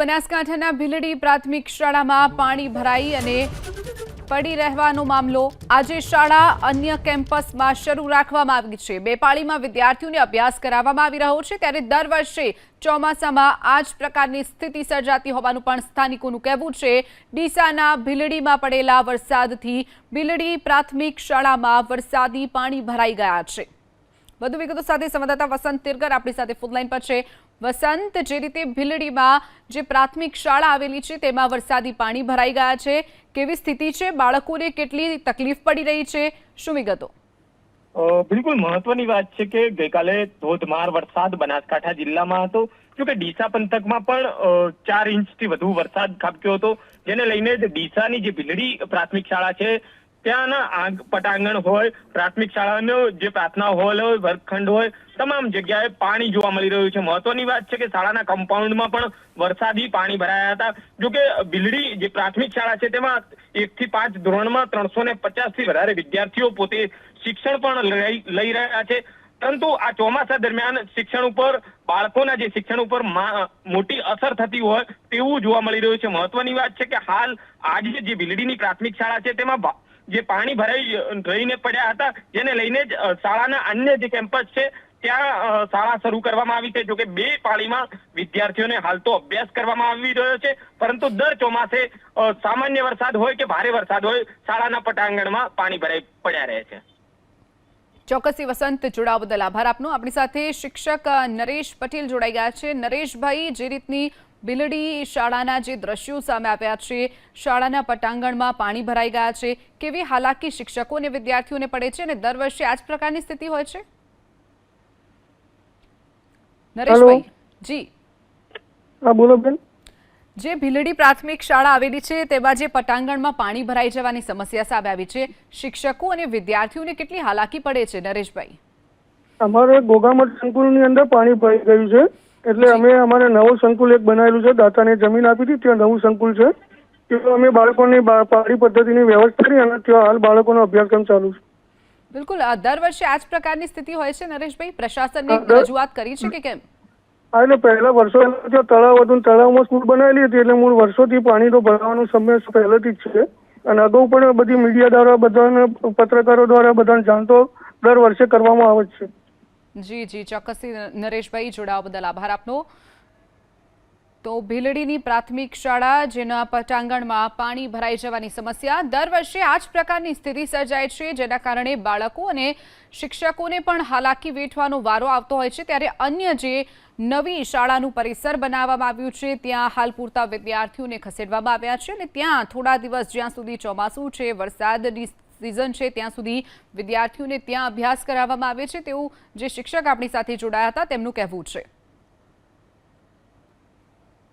બનાસકાંઠાના ભીલડી પ્રાથમિક શાળામાં પાણી ભરાઈ અને પડી રહેવાનો મામલો. આજે શાળા અન્ય કેમ્પસમાં શરૂ રાખવામાં આવી છે. બે પાળીમાં વિદ્યાર્થીઓને અભ્યાસ કરાવવામાં આવી રહ્યો છે ત્યારે દર વર્ષે ચોમાસામાં આ જ પ્રકારની સ્થિતિ સર્જાતી હોવાનું પણ સ્થાનિકોનું કહેવું છે. ડીસાના ભીલડીમાં પડેલા વરસાદથી ભીલડી પ્રાથમિક શાળામાં વરસાદી પાણી ભરાઈ ગયા છે. વધુ વિગતો સાથે સંવાદદાતા વસંત તિરગર આપણી સાથે ફૂડલાઇન પર છે. વસંત જે રીતે ભીલડીમાં જે પ્રાથમિક શાળા આવેલી છે, તેમાં વરસાદી પાણી ભરાઈ ગયા છે. કેવી સ્થિતિ છે? બાળકોને કેટલી તકલીફ પડી રહી છે? શું વિગતો? બિલકુલ મહત્વની વાત છે કે ગઈકાલે ધોધમાર વરસાદ બનાસકાંઠા જિલ્લામાં હતો. જો કે ડીસા પંથકમાં પણ ચાર ઇંચથી વધુ વરસાદ ખાબક્યો હતો. જેને લઈને ડીસાની જે ભીલડી પ્રાથમિક શાળા છે ત્યાંના આંગ પટાંગણ હોય, પ્રાથમિક શાળાનો જે પ્રાર્થના હોલ હોય, વર્ગખંડ હોય, તમામ જગ્યાએ પાણી જોવા મળી રહ્યું છે. મહત્વની વાત છે કે શાળાના કમ્પાઉન્ડમાં પણ વરસાદી પાણી ભરાયા હતા. જો કે ભીલડી જે પ્રાથમિક શાળા છે, તેમાં એક થી પાંચ ધોરણમાં ત્રણસો ને પચાસથી વધારે વિદ્યાર્થીઓ પોતે શિક્ષણ પણ લઈ રહ્યા છે. પરંતુ આ ચોમાસા દરમિયાન શિક્ષણ ઉપર, બાળકોના જે શિક્ષણ ઉપર મોટી અસર થતી હોય તેવું જોવા મળી રહ્યું છે. મહત્વની વાત છે કે હાલ આજે જે બિલડીની પ્રાથમિક શાળા છે, તેમાં જે પાણી ભરાઈ રહીને પડ્યા હતા, જેને લઈને જ શાળાના અન્ય જે કેમ્પસ છે, ત્યાં શાળા શરૂ કરવામાં આવી છે. જોકે બે પાળીમાં વિદ્યાર્થીઓને હાલ તો અભ્યાસ કરવામાં આવી રહ્યો છે, પરંતુ દર ચોમાસે સામાન્ય વરસાદ હોય કે ભારે વરસાદ હોય, શાળાના પટાંગણમાં પાણી ભરાઈ પડ્યા રહે છે. ચોક્કસી વસંત જોડાવા બદલ આભાર આપનો. આપણી સાથે શિક્ષક નરેશ પટેલ જોડાઈ ગયા છે. નરેશભાઈ, જે રીતની બિલડી શાળાના જે દ્રશ્યો સામે આવ્યા છે શાળાના પટાંગણમાં પાણી ભરાઈ ગયા છે. કેવી હાલાકી શિક્ષકો અને વિદ્યાર્થીઓને પડે છે અને દર વર્ષે આ જ પ્રકારની સ્થિતિ હોય છે? નરેશભાઈ જી. બોલો બેન. જે ભીલડી પ્રાથમિક શાળા આવેલી છે તેમાં જે પટાંગણમાં પાણી ભરાઈ જવાની સમસ્યા સામે આવી છે શિક્ષકો અને વિદ્યાર્થીઓને કેટલી હાલાકી પડે છે નરેશભાઈ? અમારે ગોગામઠ સંકુલની અંદર પાણી ભરાઈ ગયું છે. એટલે અમે અમારે નવું સંકુલ એક બનાવેલું છે દાતાને જમીન આપી હતી ત્યાં નવું સંકુલ છે. ત્યાં અમે બાળકોની પાળી પદ્ધતિની વ્યવસ્થા કરી અને ત્યાં હાલ બાળકોનો અભ્યાસક્રમ ચાલુ છે. બિલકુલ દર વર્ષે આ જ પ્રકારની સ્થિતિ હોય છે નરેશભાઈ? પ્રશાસનને રજૂઆત કરી છે કે કેમ? હા એટલે પહેલા વર્ષો તળાવ હતું તળાવમાં સ્કૂલ બનાવેલી હતી એટલે મૂળ વર્ષોથી પાણીનો ભરાવાનો સમય પહેલેથી જ છે. અને અગાઉ પણ બધી મીડિયા દ્વારા બધાને પત્રકારો દ્વારા બધાને જાણ તો દર વર્ષે કરવામાં આવે છે. જી જી ચોક્કસથી નરેશભાઈ, જોડાવા બદલ આભાર આપનો. તો ભીલડીની પ્રાથમિક શાળા, જેના પટાંગણમાં પાણી ભરાઈ જવાની સમસ્યા, દર વર્ષે આ જ પ્રકારની સ્થિતિ સર્જાય છે, જેના કારણે બાળકો અને શિક્ષકોને પણ હાલાકી વેઠવાનો વારો આવતો હોય છે. ત્યારે અન્ય જે નવી શાળાનું પરિસર બનાવવામાં આવ્યું છે, ત્યાં હાલ પૂરતા વિદ્યાર્થીઓને ખસેડવામાં આવ્યા છે અને ત્યાં થોડા દિવસ જ્યાં સુધી ચોમાસું છે, વરસાદની સિઝન છે, ત્યાં સુધી વિદ્યાર્થીઓને ત્યાં અભ્યાસ કરાવવામાં આવે છે. તેવું જે શિક્ષક આપણી સાથે જોડાયા હતા, તેમનું કહેવું છે.